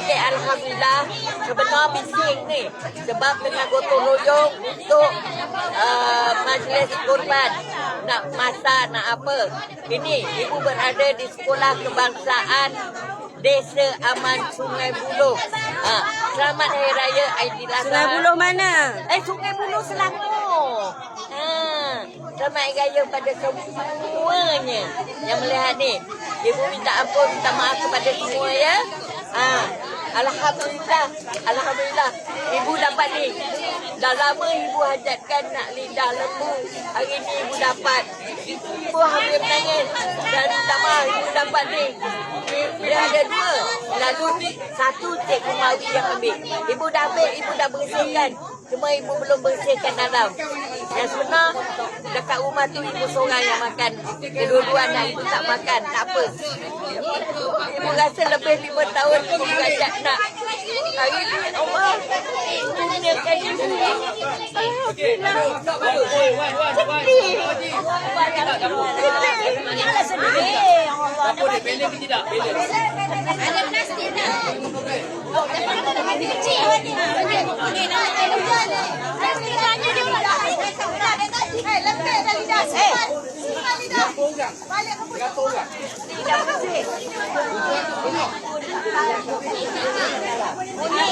Okey, Alhamdulillah. Sebenar bising ni. Sebab tengah gotong royong untuk uh, majlis korban. Nak masak, nak apa. Ini, ibu berada di sekolah kebangsaan Desa Aman Sungai Buloh. Ha, selamat Hari Raya Aidilazhar. Sungai Buloh mana? Eh, Sungai Buloh Selangor. Ha, selamat Hari Raya pada semuanya yang melihat ni. Ibu minta ampun, minta maaf kepada semua ya. Ha, Alhamdulillah. Alhamdulillah. Ibu dapat ni. Dah lama ibu hajatkan nak lidah lembu. Hari ni ibu dapat. Ibu hampir menangis. Dan maaf ibu dapat ni. Dia ada dua. Lalu satu cik kumawi yang ambil. Ibu dah ambil, ibu dah bersihkan. Cuma ibu belum bersihkan dalam. Yang sebenar, dekat rumah tu ibu seorang yang makan. Kedua-dua anak ibu tak makan. Tak apa. Ibu rasa lebih lima tahun ibu ajak nak. Hari ni Allah kurniakan ibu. Alhamdulillah. Sedih. Janganlah sedih. Allah Apa dia pendek ke tidak? Pendek. ada plastik dah. Oh, dapat ada dengan kecil. Okey, okey, nak nak lupa. Tanya dia pula. Eh, lembek dah lidah. Eh, lidah. Balik ke Berapa orang? Tidak bersih. Ini